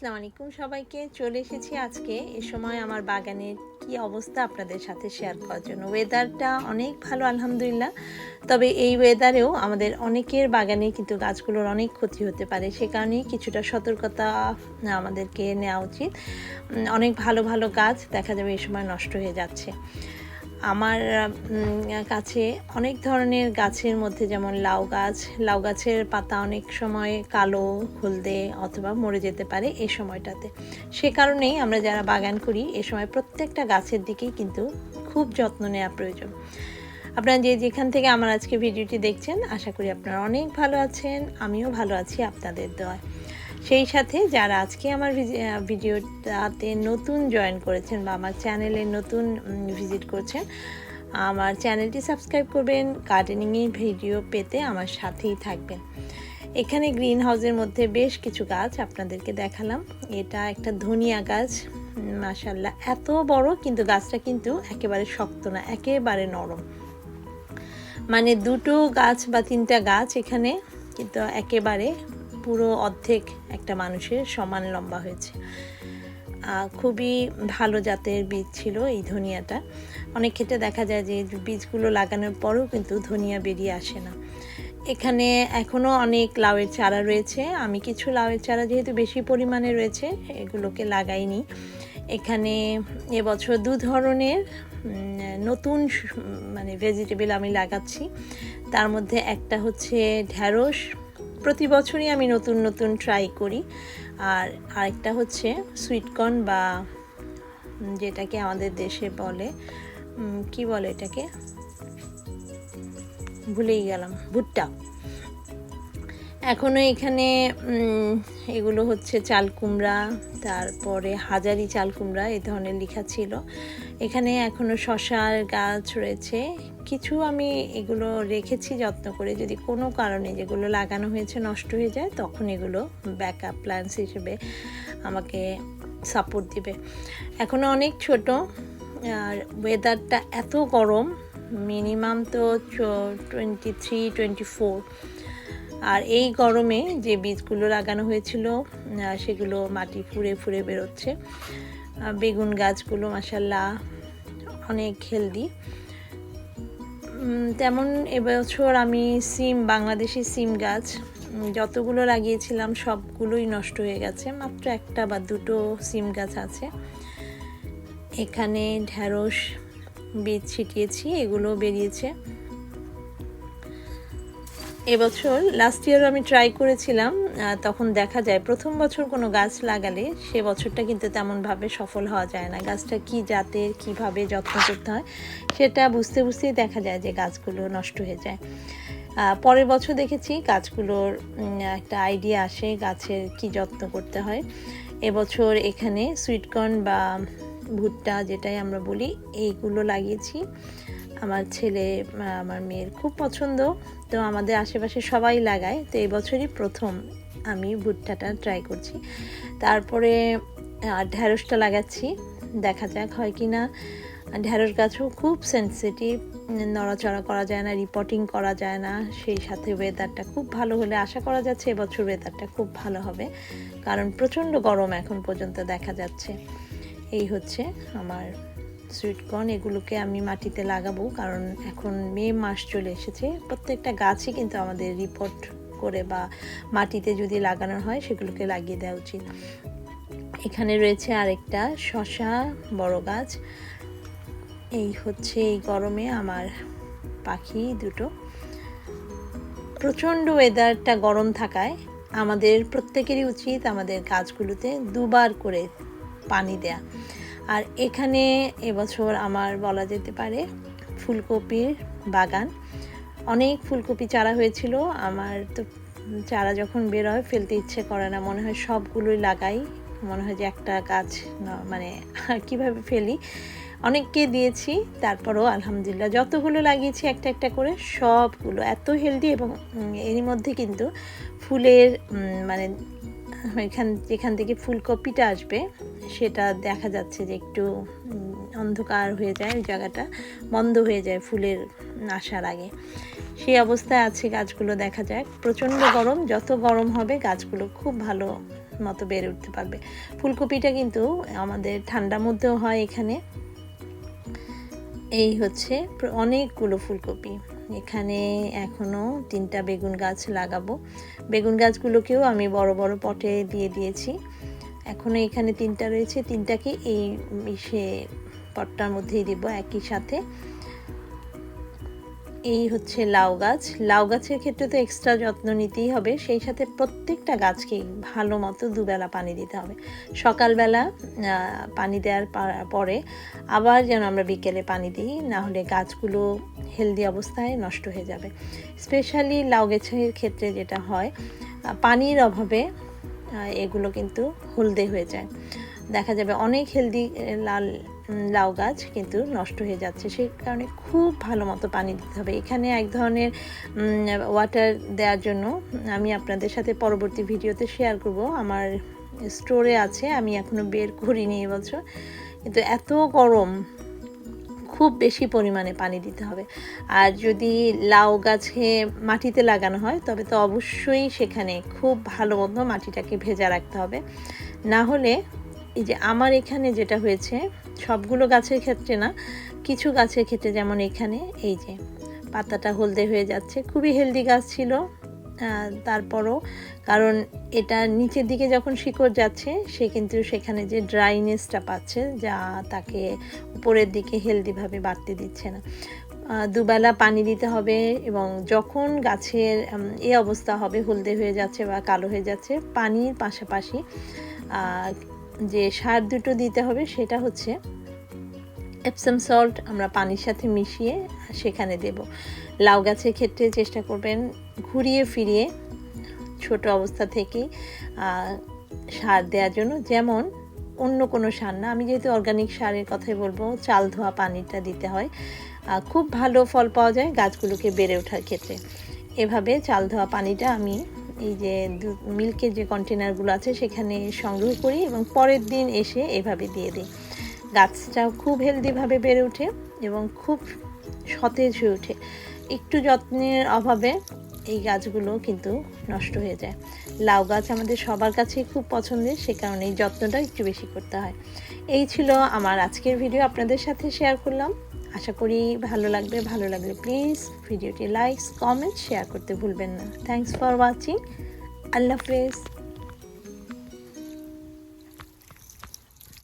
আসসালামু আলাইকুম সবাইকে। চলে এসেছি আজকে এ সময় আমার বাগানের কি অবস্থা আপনাদের সাথে শেয়ার করার জন্য। ওয়েদারটা অনেক ভালো, আলহামদুলিল্লাহ। তবে এই ওয়েদারেও আমাদের অনেকের বাগানে কিন্তু গাছগুলোর অনেক ক্ষতি হতে পারে। সে কারণেই কিছুটা সতর্কতা আমাদেরকে নেওয়া উচিত। অনেক ভালো ভালো গাছ দেখা যাবে এই সময় নষ্ট হয়ে যাচ্ছে। আমার কাছে অনেক ধরনের গাছের মধ্যে যেমন লাউ গাছ, লাউ গাছের পাতা অনেক সময় কালো, হলদে অথবা মরে যেতে পারে এই সময়টাতে। সে কারণেই আমরা যারা বাগান করি, এ সময় প্রত্যেকটা গাছের দিকেই কিন্তু খুব যত্ন নেওয়া প্রয়োজন। আপনারা যে যেখান থেকে আমার আজকে ভিডিওটি দেখছেন, আশা করি আপনারা অনেক ভালো আছেন, আমিও ভালো আছি আপনাদের দোয়ায়। সেই সাথে যারা আজকে আমার ভিডিওটাতে নতুন জয়েন করেছেন বা আমার চ্যানেলে নতুন ভিজিট করছেন, আমার চ্যানেলটি সাবস্ক্রাইব করবেন গার্ডেনিংয়ের ভিডিও পেতে আমার সাথেই থাকবেন। এখানে গ্রিন হাউসের মধ্যে বেশ কিছু গাছ আপনাদেরকে দেখালাম। এটা একটা ধনিয়া গাছ মাশাল্লাহ এত বড় কিন্তু গাছটা কিন্তু একেবারে শক্ত না, একেবারে নরম। মানে দুটো গাছ বা তিনটা গাছ এখানে কিন্তু একেবারে পুরো অর্ধেক একটা মানুষের সমান লম্বা হয়েছে। খুবই ভালো জাতের বীজ ছিল এই ধনিয়াটা। অনেক ক্ষেত্রে দেখা যায় যে বীজগুলো লাগানোর পরেও কিন্তু ধনিয়া বেরিয়ে আসে না। এখানে এখনও অনেক লাউয়ের চারা রয়েছে। আমি কিছু লাউয়ের চারা যেহেতু বেশি পরিমাণে রয়েছে, এগুলোকে লাগাইনি। এখানে এবছর দু ধরনের নতুন মানে ভেজিটেবল আমি লাগাচ্ছি। তার মধ্যে একটা হচ্ছে ঢ্যাঁড়স প্রতি বছরই আমি নতুন নতুন ট্রাই করি। আর আরেকটা হচ্ছে সুইটকর্ন বা যেটাকে আমাদের দেশে বলে কি বলে এটাকে? ভুলেই গেলাম, ভুট্টা। এখনও এখানে এগুলো হচ্ছে চাল কুমড়া, তারপরে হাজারি চাল কুমড়া এই ধরনের লেখা ছিল। এখানে এখনও শশার গাছ রয়েছে। কিছু আমি এগুলো রেখেছি যত্ন করে, যদি কোনো কারণে যেগুলো লাগানো হয়েছে নষ্ট হয়ে যায়, তখন এগুলো ব্যাকআপ প্ল্যান্স হিসেবে আমাকে সাপোর্ট দিবে। এখনও অনেক ছোট, আর ওয়েদারটা এত গরম মিনিমাম তো টোয়েন্টি থ্রি টোয়েন্টি ফোর আর এই গরমে যে বীজগুলো লাগানো হয়েছিল সেগুলো মাটি ফুঁড়ে ফুঁড়ে বেরোচ্ছে। বেগুন গাছগুলো মাসাল্লাহ অনেক হেলদি। তেমন এবছর আমি সিম, বাংলাদেশি সিম গাছ, যতগুলো লাগিয়েছিলাম সবগুলোই নষ্ট হয়ে গেছে। মাত্র একটা বা দুটো সিম গাছ আছে। এখানে ঢ্যাঁড়স বীজ ছিটিয়েছি, এগুলো বেরিয়েছে। এবছর লাস্ট ইয়ারও আমি ট্রাই করেছিলাম তখন দেখা যায় প্রথম বছর কোনো গাছ লাগালে সে বছরটা কিন্তু তেমনভাবে সফল হওয়া যায় না। গাছটা কি জাতের, কীভাবে যত্ন করতে হয়, সেটা বুঝতে বুঝতেই দেখা যায় যে গাছগুলো নষ্ট হয়ে যায়। পরের বছর দেখেছি গাছগুলোর একটা আইডিয়া আসে গাছের কি যত্ন করতে হয়। এবছর এখানে সুইটকর্ন বা ভুট্টা যেটাই আমরা বলি, এইগুলো লাগিয়েছি। আমার ছেলে আমার মেয়ের খুব পছন্দ। তো আমাদের আশেপাশে সবাই লাগায়। তো এবছরই প্রথম আমি ভুট্টাটা ট্রাই করছি। তারপরে ঢ্যাঁড়সটা লাগাচ্ছি। দেখা যাক হয় কি না ঢ্যাঁড়স গাছও খুব সেন্সিটিভ নড়াচড়া করা যায় না রিপোর্টিং করা যায় না। সেই সাথে ওয়েদারটা খুব ভালো হলে আশা করা যাচ্ছে এবছর ওয়েদারটা খুব ভালো হবে। কারণ প্রচণ্ড গরম এখন পর্যন্ত দেখা যাচ্ছে। এই হচ্ছে আমার সুইটকর্ন এগুলোকে আমি মাটিতে লাগাবো, কারণ এখন মে মাস চলে এসেছে। প্রত্যেকটা গাছই কিন্তু আমাদের রিপোর্ট করে বা মাটিতে যদি লাগানো হয়, সেগুলোকে লাগিয়ে দেওয়া উচিত। এখানে রয়েছে আরেকটা শশা বড় গাছ। এই হচ্ছে এই গরমে আমার পাখি দুটো। প্রচণ্ড ওয়েদারটা গরম থাকায় আমাদের প্রত্যেকেরই উচিত আমাদের গাছগুলোতে দুবার করে পানি দেয়া। আর এখানে এবছর আমার বলা যেতে পারে ফুলকপির বাগান। অনেক ফুলকপি চারা হয়েছিল, আমার তো চারা যখন বের হয় ফেলতে ইচ্ছে করে না, মনে হয় সবগুলোই লাগাই। মনে হয় যে একটা গাছ মানে কীভাবে ফেলি? অনেককে দিয়েছি, তারপরও আলহামদুলিল্লাহ যতগুলো লাগিয়েছি একটা একটা করে সবগুলো। এত হেলদি এবং এরই মধ্যে কিন্তু ফুলের মানে এখান যেখান থেকে ফুলকপিটা আসবে। সেটা দেখা যাচ্ছে যে একটু অন্ধকার হয়ে যায় ওই জায়গাটা, বন্ধ হয়ে যায় ফুলের আসার আগে। সেই অবস্থায় আছে গাছগুলো দেখা যায় প্রচণ্ড গরম, যত গরম হবে গাছগুলো খুব ভালো মতো বেড়ে উঠতে পারবে। ফুলকপিটা কিন্তু আমাদের ঠান্ডার মধ্যেও হয় এখানে। এই হচ্ছে অনেকগুলো ফুলকপি। এখানে এখনও তিনটা বেগুন গাছ লাগাবো। বেগুন গাছগুলোকেও আমি বড় বড় পটে দিয়ে দিয়েছি। এখনও এখানে তিনটা রয়েছে। তিনটাকে এই ইসে পটটার মধ্যেই দিব একই সাথে। এই হচ্ছে লাউ গাছ। লাউ গাছের ক্ষেত্রে তো এক্সট্রা যত্ন নিতেই হবে। সেই সাথে প্রত্যেকটা গাছকেই ভালো মতো দুবেলা পানি দিতে হবে। সকালবেলা পানি দেওয়ার পরে আবার যেন আমরা বিকেলে পানি দিই, না হলে গাছগুলো হেলদি অবস্থায় নষ্ট হয়ে যাবে। স্পেশালি লাউ গাছের ক্ষেত্রে যেটা হয় পানির অভাবে এগুলো কিন্তু হলদে হয়ে যায়। দেখা যাবে অনেক হেলদি লাল লাউ গাছ কিন্তু নষ্ট হয়ে যাচ্ছে। সেই কারণে খুব ভালো মতো পানি দিতে হবে। এখানে এক ধরনের ওয়াটার দেওয়ার জন্য আমি আপনাদের সাথে পরবর্তী ভিডিওতে শেয়ার করব। আমার স্টোরে আছে, আমি এখনও বের করিনি এবছর কিন্তু এত গরম, খুব বেশি পরিমাণে পানি দিতে হবে। আর যদি লাউ গাছে মাটিতে লাগানো হয়, তবে তো অবশ্যই সেখানে খুব ভালো মতো মাটিটাকে ভেজা রাখতে হবে। না হলে এই যে আমার এখানে যেটা হয়েছে সবগুলো গাছের ক্ষেত্রে না, কিছু গাছের ক্ষেত্রে যেমন এখানে, এই যে পাতাটা হলদে হয়ে যাচ্ছে, খুবই হেলদি গাছ ছিল। তারপরও কারণ এটা নিচের দিকে যখন শিকড় যাচ্ছে, সে কিন্তু সেখানে যে ড্রাইনেসটা পাচ্ছে, যা তাকে উপরের দিকে হেলদিভাবে বাড়তে দিচ্ছে না। দুবেলা পানি দিতে হবে এবং যখন গাছের এই অবস্থা হবে, হলদে হয়ে যাচ্ছে বা কালো হয়ে যাচ্ছে, পানির পাশাপাশি যে সার দুটো দিতে হবে সেটা হচ্ছে এপসাম সল্ট আমরা পানির সাথে মিশিয়ে সেখানে দেব। লাউ গাছের ক্ষেত্রে চেষ্টা করবেন ঘুরিয়ে ফিরিয়ে ছোট অবস্থা থেকেই সার দেওয়ার জন্য। যেমন অন্য কোনো সার না, আমি যেহেতু অর্গানিক সারের কথাই বলব, চাল ধোয়া পানিটা দিতে হয়। খুব ভালো ফল পাওয়া যায় গাছগুলোকে বেড়ে ওঠার ক্ষেত্রে। এভাবে চাল ধোয়া পানিটা আমি এই যে দু- মিল্কের যে কন্টেনারগুলো আছে সেখানে সংগ্রহ করি এবং পরের দিন এসে এভাবে দিয়ে দিই। গাছটাও খুব হেলদিভাবে বেড়ে ওঠে এবং খুব সতেজ হয়ে ওঠে। একটু যত্নের অভাবে এই গাছগুলো কিন্তু নষ্ট হয়ে যায়। লাউ গাছ আমাদের সবার কাছেই খুব পছন্দের, সে কারণে এই যত্নটা একটু বেশি করতে হয়। এই ছিল আমার আজকের ভিডিও আপনাদের সাথে শেয়ার করলাম। আশা করি ভালো লাগবে, ভালো লাগলে প্লিজ ভিডিওটি লাইকস কমেন্ট শেয়ার করতে ভুলবেন না। থ্যাংকস ফর ওয়াচিং আল্লাহ হাফেজ।